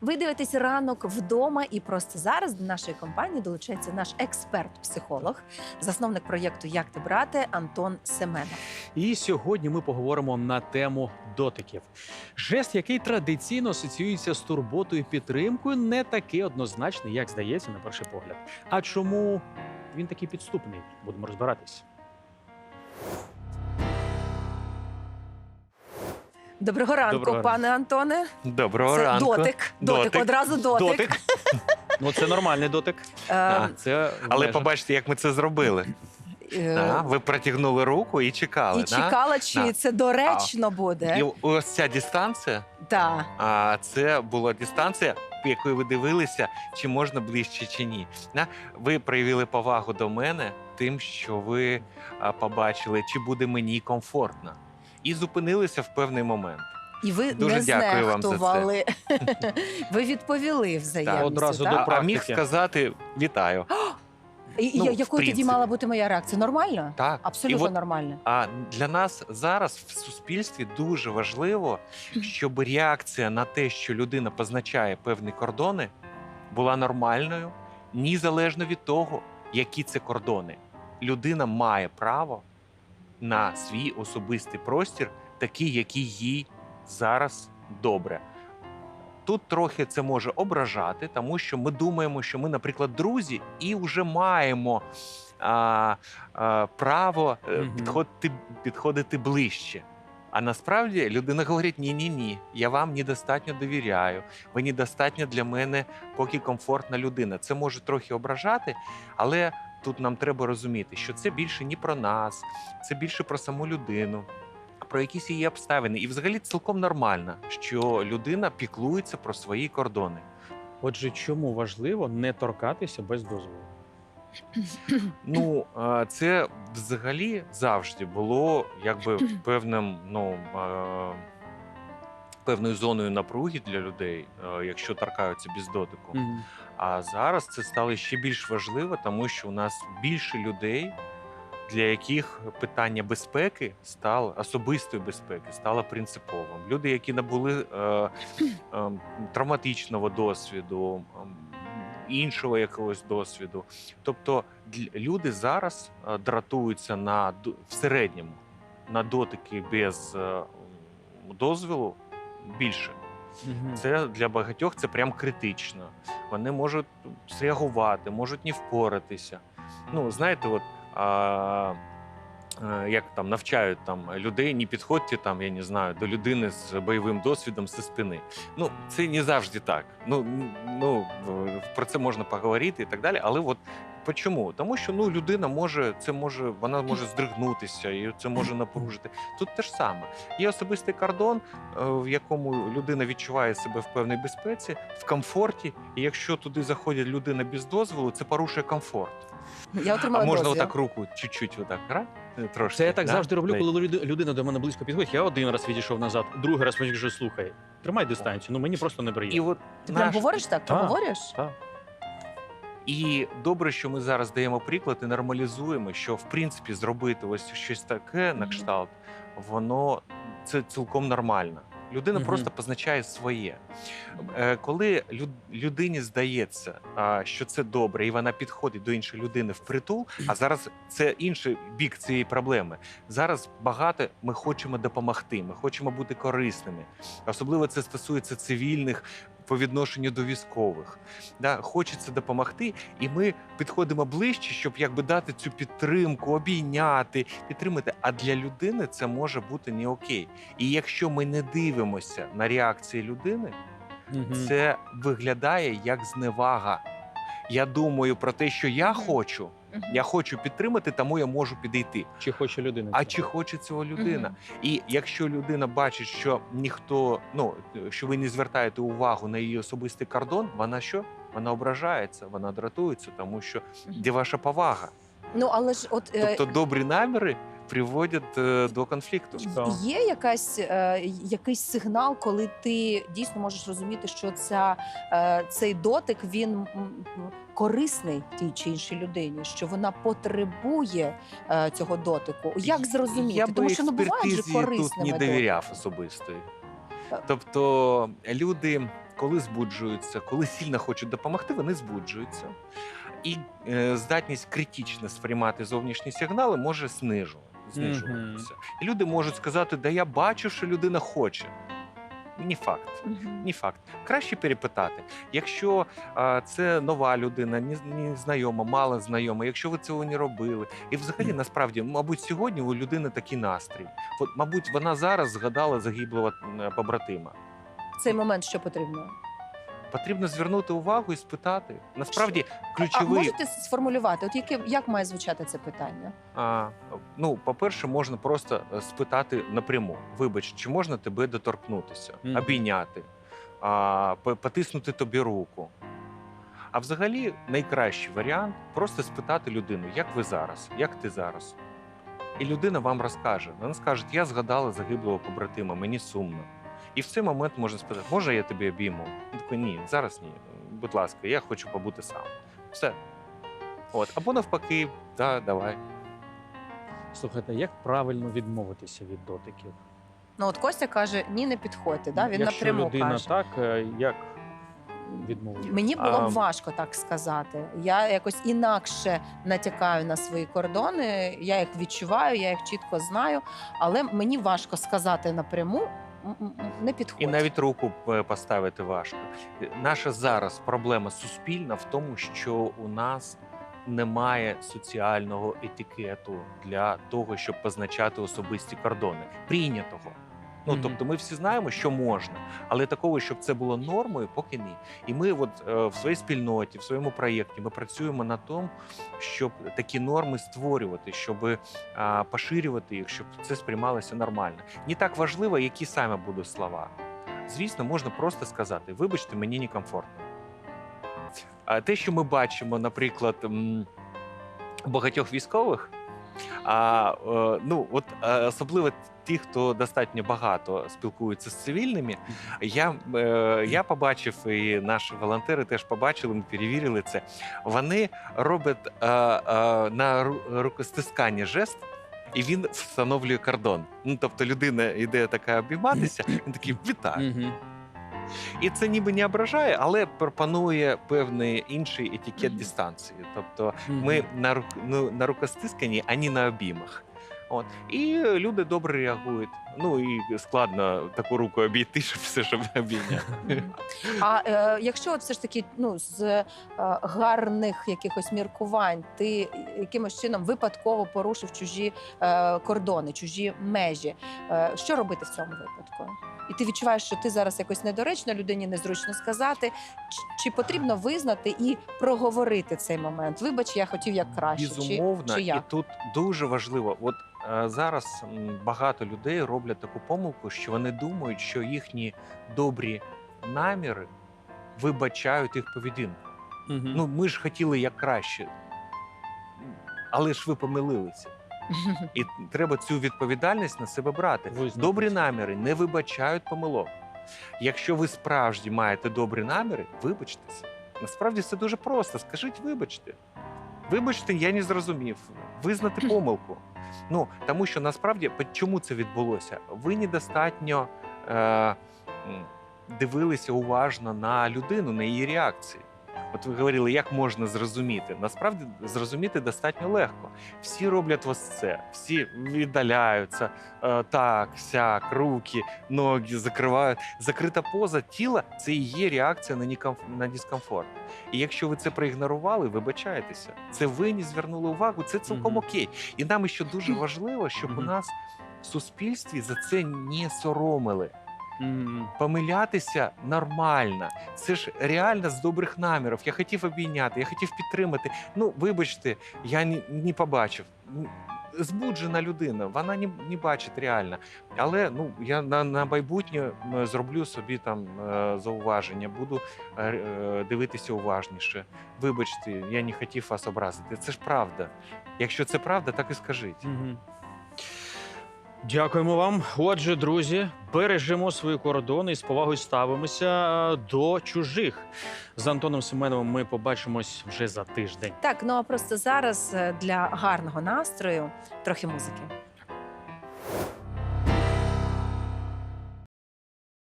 Ви дивитесь ранок вдома, і просто зараз до нашої компанії долучається наш експерт-психолог, засновник проєкту Як ти брати Антон Семенов. І сьогодні ми поговоримо на тему дотиків. Жест, який традиційно асоціюється з турботою і підтримкою, не такий однозначний, як здається на перший погляд. А чому він такий підступний? Будемо розбиратись. Доброго ранку, Доброго ранку. пане Антоне. Доброго Це ранку. дотик. дотик. Дотик. Одразу дотик. Дотик. Ну, це нормальний дотик. Е, А, Це Але межах. побачите, як ми це зробили. е, Да? Ви протягнули руку і чекали. І да? чекала, чи Да. це доречно буде. І ось ця дистанція, Так. а це була дистанція, якою ви дивилися, чи можна ближче, чи ні. Да? Ви проявили повагу до мене тим, що ви побачили, чи буде мені комфортно. І зупинилися в певний момент. І ви Дуже не дякую вам за це. ви відповіли взаємно. Одразу так? до А, а міг сказати вітаю. І, і ну, якою тоді мала бути моя реакція? Нормально? Так. Абсолютно І от нормально. А для нас зараз в суспільстві дуже важливо, щоб реакція на те, що людина позначає певні кордони, була нормальною, незалежно від того, які це кордони. Людина має право на свій особистий простір, такий, який їй зараз добре. Тут трохи це може ображати, тому що ми думаємо, що ми, наприклад, друзі, і вже маємо а, а, право Мгм. підходити, підходити ближче. А насправді людина говорить: ні, ні, ні, я вам недостатньо довіряю. Ви недостатньо для мене поки комфортна людина. Це може трохи ображати, але тут нам треба розуміти, що це більше не про нас, це більше про саму людину. Про якісь її обставини, і взагалі цілком нормально, що людина піклується про свої кордони. Отже, чому важливо не торкатися без дозволу? Ну, це взагалі завжди було якби певним, ну певною зоною напруги для людей, якщо торкаються без дотику. Мгм. А зараз це стало ще більш важливо, тому що у нас більше людей, для яких питання безпеки стало особистої безпеки стало принциповим. Люди, які набули е, е, травматичного досвіду, ем, іншого якогось досвіду. Тобто люди зараз е, дратуються на в середньому на дотики без е, дозволу більше. Це для багатьох це прям критично. Вони можуть зреагувати, можуть не впоратися. Ну, знаєте, от а, як там навчають там людей, не підходьте там, я не знаю, до людини з бойовим досвідом зі спини. Ну, це не завжди так. Ну, ну про це можна поговорити і так далі. Але от Чому? Тому що ну людина може, це може, вона може здригнутися, і це може напружити. Тут те ж саме. Є особистий кордон, е, в якому людина відчуває себе в певній безпеці, в комфорті. І якщо туди заходить людина без дозволу, це порушує комфорт. Я А можна дозвіл. отак руку чуть-чуть отак, ра? Е, трошки. Це я так да? завжди роблю, коли люд- людина до мене близько підходить. Я один раз відійшов назад, другий раз мені вже слухай. Тримай дистанцію. Ну мені просто І неприємно. от Ти прям наш- говориш так? Так. говориш? І добре, що ми зараз даємо приклад і нормалізуємо, що в принципі зробити ось щось таке на Мгм. кшталт, воно це цілком нормально. Людина угу. просто позначає своє. Е, Коли люд- людині здається, що це добре, і вона підходить до іншої людини впритул, а зараз це інший бік цієї проблеми. Зараз багато ми хочемо допомогти, ми хочемо бути корисними. Особливо це стосується цивільних по відношенню до військових. Да, хочеться допомогти, і ми підходимо ближче, щоб якби дати цю підтримку, обійняти, підтримати. А для людини це може бути не окей. І якщо ми не дивимося на реакції людини, Мгм. це виглядає як зневага. Я думаю про те, що я хочу. Мгм. Я хочу підтримати, тому я можу підійти. Чи хоче людина? А чи хоче цього людина? Угу. І якщо людина бачить, що ніхто, ну що ви не звертаєте увагу на її особистий кордон, вона що? Вона ображається, вона дратується, тому що де ваша повага? Ну але ж от е, Тобто добрі наміри приводять е, до конфлікту. Є якась, е, якийсь сигнал, коли ти дійсно можеш розуміти, що ця, е, цей дотик він м, м, корисний тій чи іншій людині, що вона потребує е, цього дотику. Як зрозуміти? Я Тому що ну бувають же експертизі тут корисними не дотики. довіряв особистої. Так. Тобто люди, коли збуджуються, коли сильно хочуть допомогти, вони збуджуються. І е, здатність критично сприймати зовнішні сигнали може знижу- знижуватися. І люди можуть сказати, да я бачу, що людина хоче. Ні факт. Ні факт. Краще перепитати. Якщо а, це нова людина, ні, ні знайома, мало знайома, якщо ви цього не робили, і взагалі насправді, мабуть, сьогодні у людини такий настрій. От, мабуть, вона зараз згадала загиблого побратима. В цей момент що потрібно? Потрібно звернути увагу і спитати. Насправді, А можете сформулювати, от яке як має звучати це питання? А, ну, по-перше, можна просто е, спитати напряму: вибач, чи можна тебе доторкнутися, Мгм. обійняти, а, потиснути тобі руку. А взагалі, найкращий варіант просто спитати людину, як ви зараз, як ти зараз. І людина вам розкаже. Вона скаже, я згадала загиблого побратима, мені сумно. І в цей момент можна спитати, може я тебе обійму? Він такий, ні, зараз ні. Будь ласка, я хочу побути сам. Все. От. Або навпаки, да, давай. Слухайте, як правильно відмовитися від дотиків? Ну от Костя каже: ні, не підходьте. Да? Він Якщо напряму людина каже. так, е, як відмовитися? Мені було А- б важко так сказати. Я якось інакше натякаю на свої кордони. Я їх відчуваю, я їх чітко знаю, але мені важко сказати напряму. Не підходить. І навіть руку е, поставити важко. Наша зараз проблема суспільна в тому, що у нас немає соціального етикету для того, щоб позначати особисті кордони. Прийнятого. Ну тобто, ми всі знаємо, що можна, але такого, щоб це було нормою, поки ні. І ми, от е, в своїй спільноті, в своєму проєкті, ми працюємо на тому, щоб такі норми створювати, щоб е, поширювати їх, щоб це сприймалося нормально. Не так важливо, які саме будуть слова. Звісно, можна просто сказати: вибачте, мені некомфортно. А те, що ми бачимо, наприклад, багатьох військових, а, е, ну, от е, особливо ті, хто достатньо багато спілкуються з цивільними, я, е, я побачив, і наші волонтери теж побачили, ми перевірили це. Вони роблять на рукостискання жест. І він встановлює кордон. Ну тобто людина йде така обійматися, він такий вітаю. І це ніби не ображає, але пропонує певний інший етикет Мгм. дистанції. Тобто ми на рук, ну, на рукостисканні, а не на обіймах. От і люди добре реагують. Ну і складно таку руку обійти, щоб все щоб обійняти. А е, якщо от все ж таки ну з е, гарних якихось міркувань, ти якимось чином випадково порушив чужі е, кордони, чужі межі, е, що робити в цьому випадку? І ти відчуваєш, що ти зараз якось недоречно, людині незручно сказати, чи, чи потрібно визнати і проговорити цей момент? Вибач, я хотів як краще. Безумовно, чи, чи і тут дуже важливо. От е, зараз багато людей роблять таку помилку, що вони думають, що їхні добрі наміри вибачають їх поведінку. Мгм. Ну, ми ж хотіли як краще, але ж ви помилилися. І треба цю відповідальність на себе брати. Визнати Добрі наміри не вибачають помилок. Якщо ви справді маєте добрі наміри, вибачтеся. Насправді все дуже просто. Скажіть, вибачте. Вибачте, я не зрозумів. Визнати помилку. Ну тому що насправді чому це відбулося? Ви недостатньо е, дивилися уважно на людину, на її реакції. От ви говорили, як можна зрозуміти? Насправді зрозуміти достатньо легко. Всі роблять ось це, всі віддаляються, е, так, сяк, руки, ноги закривають. Закрита поза тіла це і є реакція на, дискомфорт. І якщо ви це проігнорували, вибачайтеся. Це ви не звернули увагу, це цілком окей. І нам ще дуже важливо, щоб у нас в суспільстві за це не соромили. Помилятися нормально. Це ж реально з добрих намірів. Я хотів обійняти, я хотів підтримати. Ну, вибачте, я не, не побачив. Збуджена людина, вона не, не бачить реально. Але ну я на, на майбутнє зроблю собі там е, зауваження, буду е, е, дивитися уважніше. Вибачте, я не хотів вас образити. Це ж правда. Якщо це правда, так і скажіть. Мгм. Дякуємо вам. Отже, друзі, бережемо свої кордони і з повагою ставимося до чужих. З Антоном Семеновим ми побачимось вже за тиждень. Так, ну а просто зараз е, для гарного настрою трохи музики.